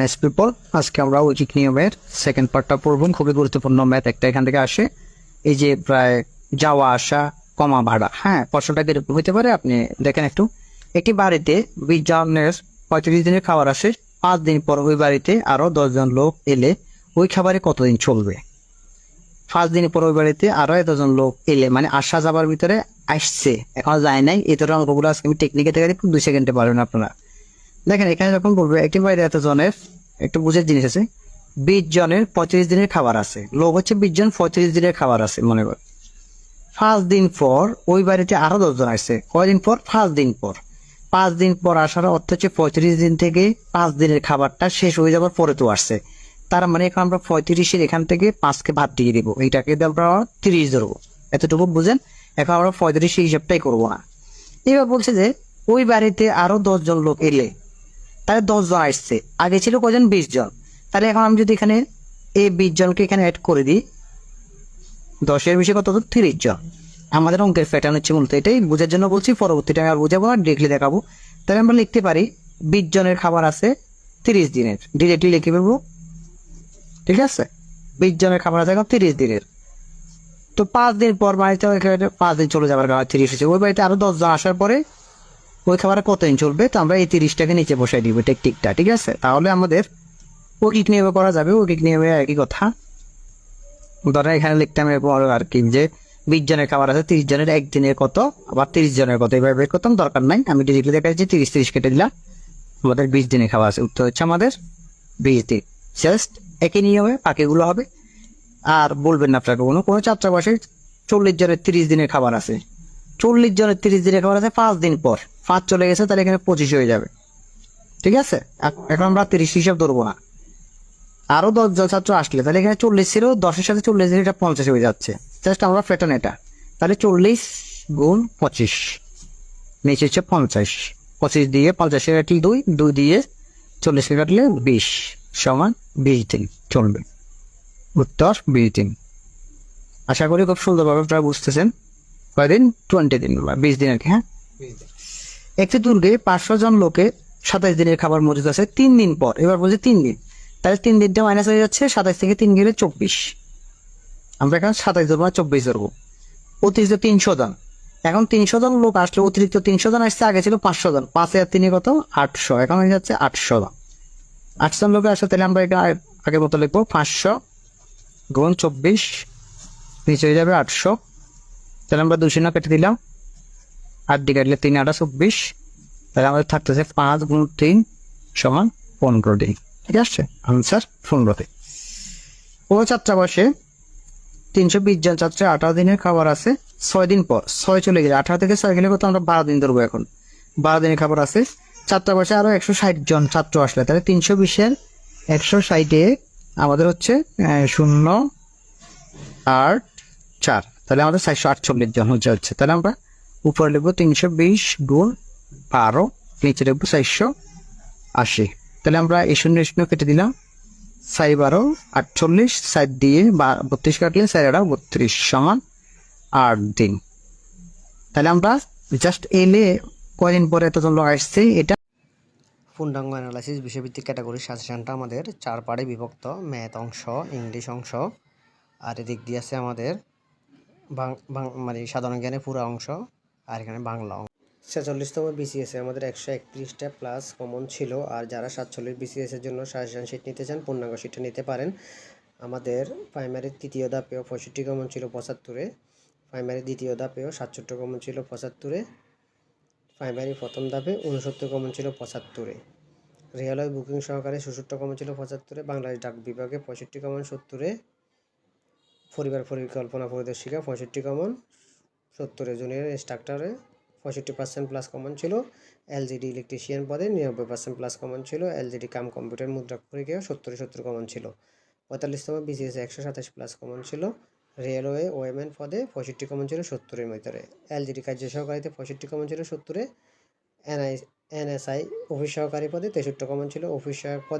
Nice people আজকে আমরা ঐকিক নিয়মের সেকেন্ড পার্টটা পড়ব, খুবই গুরুত্বপূর্ণ ম্যাথ একটা এখান থেকে আসে। এই যে প্রায় যাওয়া আসা, কমা ভাড়া হ্যাঁ প্রশ্নটা কীরকম হতে পারে, আপনি দেখেন একটু। একটি বাড়িতে বিশ জনের পঁয়ত্রিশ দিনের খাবার আসে, পাঁচ দিন পর ওই বাড়িতে আরও দশজন লোক এলে ওই খাবারে কতদিন চলবে? পাঁচ দিন পর ওই বাড়িতে আরও এতজন লোক এলে মানে আসা যাবার ভিতরে আসছে, এখন যায় নাই। এই ধরনের অঙ্কগুলো আজকে আমি টেকনিকে থেকে দুই সেকেন্ডে পারবেন আপনারা। দেখেন, এখানে যখন বলবে, একটি বাড়িতে এত জনের, একটু বুঝের জিনিস আছে, বিশ জনের পঁয়ত্রিশ দিনের খাবার আছে। লোক হচ্ছে বিশ জন পঁয়ত্রিশ দিনের খাবার আছে, মনে কর। পাঁচ দিন পর ওই বাড়িতে আরও দশজন আসছে কয়দিন পর? পাঁচ দিন পর। পাঁচ দিন পর আসার অর্থ হচ্ছে পঁয়ত্রিশ দিন থেকে পাঁচ দিনের খাবারটা শেষ হয়ে যাওয়ার পরে তো আসছে। তার মানে এখন আমরা পঁয়ত্রিশের এখান থেকে পাঁচকে ভাত দিয়ে দিব। এইটাকে আমরা তিরিশ ধরবো। এতটুকু বুঝেন? এখন আমরা পঁয়ত্রিশের হিসাবটাই করব না। এবার বলছে যে, ওই বাড়িতে আরও দশজন লোক এলে তাহলে দশ জন আসছে। আগে ছিল কজন বিশ জন। তাহলে এখন আমি যদি এখানে এই বিশ জনকে এখানে অ্যাড করে দিই, দশের বেশি কত? তিরিশ জন। আমাদের অঙ্কের প্যাটার্ন হচ্ছে মূলত এটাই। বোঝার জন্য বলছি পরবর্তীটা আমি আর বোঝাবো আর ডিরেক্টলি দেখাবো। তাহলে আমরা লিখতে পারি, বিশ জনের খাবার আছে তিরিশ দিনের। ডিরেক্টলি লিখে ফেলব। ঠিক আছে? বিশ জনের খাবার আছে এখন তিরিশ দিনের। তো পাঁচ দিন পর বাড়িতে এখানে পাঁচ দিন চলে যাবার তিরিশ হচ্ছে ওই বাড়িতে আরও দশ জন আসার পরে ওই খাবারে কতদিন চলবে? তো আমরা এই তিরিশটাকে নিচে বসাই দিব টেকটিকটা ঠিক আছে? তাহলে আমাদের ওকিক নিয়মে করা যাবে ওকিক নিয়মে একই কথা। ধরেন এখানে লিখতাম এরপর আর কি যে বিশ জনের খাবার আছে, তিরিশ জনের একদিনের কত? আবার তিরিশ জনের কত? এভাবে বের করতাম, দরকার নাই। আমি ডিরেক্টলি দেখা যাচ্ছে তিরিশ তিরিশ কেটে দিলাম। আমাদের বিশ দিনের খাবার আছে। উত্তর হচ্ছে আমাদের বিশ দিন জাস্ট একই নিয়মে বাকিগুলো হবে। আর বলবেন না আপনাকে কোনো। কোনো ছাত্রাবাসে চল্লিশ জনের তিরিশ দিনের খাবার আছে। চল্লিশ জনের তিরিশ দিনের খাবার আছে পাঁচ দিন পর। পাঁচ চলে গেছে, তাহলে এখানে পঁচিশ হয়ে যাবে। ঠিক আছে? এখন আমরা তিরিশ হিসাব ধরবো না। আরও দশ জন ছাত্র আসলে, তাহলে এখানে চল্লিশ ছিল, দশের সাথে চল্লিশ এটা পঞ্চাশ হয়ে যাচ্ছে। জাস্ট আমরা প্যাটার্ন এটা। তাহলে চল্লিশ গুণ পঁচিশ, নিচে হচ্ছে পঞ্চাশ। পঁচিশ দিয়ে পঞ্চাশের কাটলে দুই দুই দিয়ে চল্লিশের কাটলে বিশ সমান বিশ দিন চলবে। উত্তর বিশ দিন আশা করি খুব সুন্দরভাবে আপনারা বুঝতেছেন। কয়দিন? টোয়েন্টি দিন বা বিশ দিন আর কি হ্যাঁ? একটি দুর্গে পাঁচশো জন লোকে সাতাইশ দিনের খাবার মজুদ আছে। তিন দিন পর, এবার বলছে তিন দিন। তাহলে তিন দিনটা মাইনাস হয়ে যাচ্ছে সাতাইশ থেকে তিন গেলে চব্বিশ। আমরা এখন সাতাইশ ধরবো না চব্বিশ ধরবো। অতিরিক্ত তিনশো জন। এখন তিনশো জন লোক আসলে অতিরিক্ত তিনশো জন আসছে, আগে ছিল পাঁচশো জন। পাঁচ হাজার তিনে কত? আটশো। এখন হয়ে যাচ্ছে আটশো জন। আটশো জন লোক আসলে তাহলে আমরা এখানে আগে মতো লিখব পাঁচশো গুণ চব্বিশ, নিচে হয়ে যাবে আটশো। তাহলে আমরা দুশো না কেটে দিলাম। আট দিকে কাটলে তিন আটা চব্বিশ। তাহলে আমাদের থাকতেছে পাঁচ গুণ তিন সমান পনেরো দিন ঠিক আছে? আনসার পনেরো দিন ও ছাত্রাবাসে তিনশো বিশ জন ছাত্রের আঠারো দিনের খাবার আছে, ছয় দিন পর, ছয় চলে গেলে, আঠারো থেকে ছয় গেলে কত? আমরা বারো দিন ধরবো এখন। বারো দিনের খাবার আছে ছাত্রাবাসে আরও একশো ষাট জন ছাত্র আসলে। তাহলে তিনশো বিশের একশো ষাটে আমাদের হচ্ছে শূন্য, আট, চার। তাহলে আমাদের চারশো আটচল্লিশ জন হচ্ছে হচ্ছে। তাহলে আমরা উপরে লিখব তিনশো বিশ গুণ বারো, নিচে লিখব চারশো আশি। তাহলে আমরা এই শূন্য শূন্য কেটে দিলাম। সাই বারো, আটচল্লিশ সাইড দিয়ে বা বত্রিশ কাটলে সাইড আড়া বত্রিশ সমান আট দিন তাহলে আমরা জাস্ট এলে কয়দিন পরে এতজন লোক আসছে এটা? পূর্ণাঙ্গ অ্যানালাইসিস বিষয়ভিত্তিক ক্যাটাগরি সাজেশনটা আমাদের চার পার্টে বিভক্ত ম্যাথ অংশ ইংলিশ অংশ, আর এদিক দিয়ে আছে আমাদের মানে সাধারণ জ্ঞানের পুরো অংশ। আর এখানে বাংলা অংশ ছেচল্লিশতম বিসিএসে আমাদের একশো একত্রিশটা প্লাস কমন ছিল। আর যারা সাতচল্লিশ বিসিএসের জন্য সাজেশন শিট নিতে চান, পূর্ণাঙ্গ শিটটা নিতে পারেন। আমাদের প্রাইমারির তৃতীয় ধাপেও পঁয়ষট্টি কমন ছিল পঁচাত্তরে। প্রাইমারি দ্বিতীয় ধাপেও সাতষট্টি কমন ছিল পঁচাত্তরে। প্রাইমারি প্রথম ধাপে উনসত্তর কমন ছিল পঁচাত্তরে। রেলওয়ে বুকিং সহকারে ষষট্টি কমন ছিল পঁচাত্তরে। বাংলাদেশ ডাক বিভাগে পঁয়ষট্টি কমন সত্তরে। পরিবার পরিকল্পনা পরিদর্শিকা পঁয়ষট্টি কমন সত্তরে জুনিয়র ইনস্ট্রাক্টরে পঁয়ষট্টি পার্সেন্ট প্লাস কমন ছিল। এলজিডি ইলেকট্রিশিয়ান পদে নিরানব্বই পার্সেন্ট প্লাস কমন ছিল। এলজিডি কাম কম্পিউটার মুদ্রা পরীক্ষায় সত্তরে সত্তর কমন ছিল। পঁয়তাল্লিশতম বিসিএস একশো সাতাশ প্লাস কমন ছিল। রেলওয়ে ওয়েমেন পদে পঁয়ষট্টি কমন ছিল সত্তরের ভিতরে। এলজিডি কার্য সহকারীতে পঁয়ষট্টি কমন ছিল সত্তরে। এনআই এনএসআই অফিস সহকারী পদে তেষট্টি কমন ছিল। অফিস সহায়ক পদে